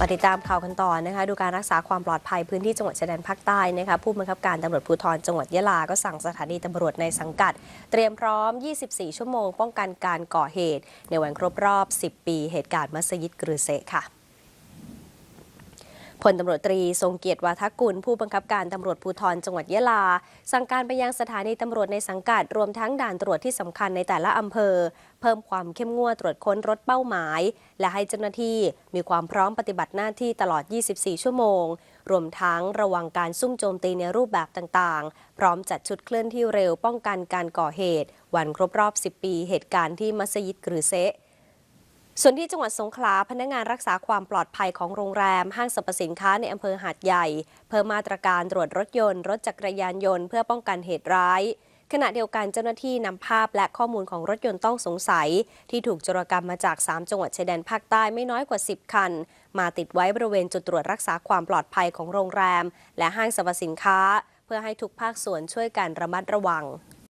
มาติดตามข่าวกันต่อนะคะ ดูการรักษาความปลอดภัยพื้นที่จังหวัดชายแดนภาคใต้นะคะผู้บังคับการตำรวจภูธรจังหวัดยะลา ก็สั่งสถานีตำรวจในสังกัด เตรียมพร้อม 24 ชั่วโมง ป้องกันการก่อเหตุ ในวันครบรอบ 10 ปี เหตุการณ์มัสยิดกรือเซค่ะ พลตำรวจตรีทรงเกียรติวาทกุล ผู้บังคับการตำรวจภูธรจังหวัดยะลา สั่งการไปยังสถานีตำรวจในสังกัดรวมทั้งด่านตรวจที่สำคัญในแต่ละอำเภอ เพิ่มความเข้มงวดตรวจค้นรถเป้าหมาย และให้เจ้าหน้าที่มีความพร้อมปฏิบัติหน้าที่ตลอด 24 ชั่วโมง รวมทั้งระวังการซุ่มโจมตีในรูปแบบต่างๆ พร้อมจัดชุดเคลื่อนที่เร็วป้องกันการก่อเหตุ วันครบรอบ 10 ปี เหตุการณ์ที่มัสยิดกรือเซะ ส่วนที่จังหวัดสงขลาพนักงานรักษาความปลอดภัยของโรงแรม ห้างสรรพสินค้าในอำเภอหาดใหญ่ เพิ่มมาตรการตรวจรถยนต์ รถจักรยานยนต์เพื่อป้องกันเหตุร้าย ขณะเดียวกันเจ้าหน้าที่นำภาพและข้อมูลของรถยนต์ต้องสงสัย ที่ถูกจรกรรมมาจาก 3 จังหวัดชายแดนภาคใต้ไม่น้อยกว่า 10 คัน มาติดไว้บริเวณจุดตรวจรักษาความปลอดภัยของโรงแรม และห้างสรรพสินค้า เพื่อให้ทุกภาคส่วนช่วยกันระมัดระวัง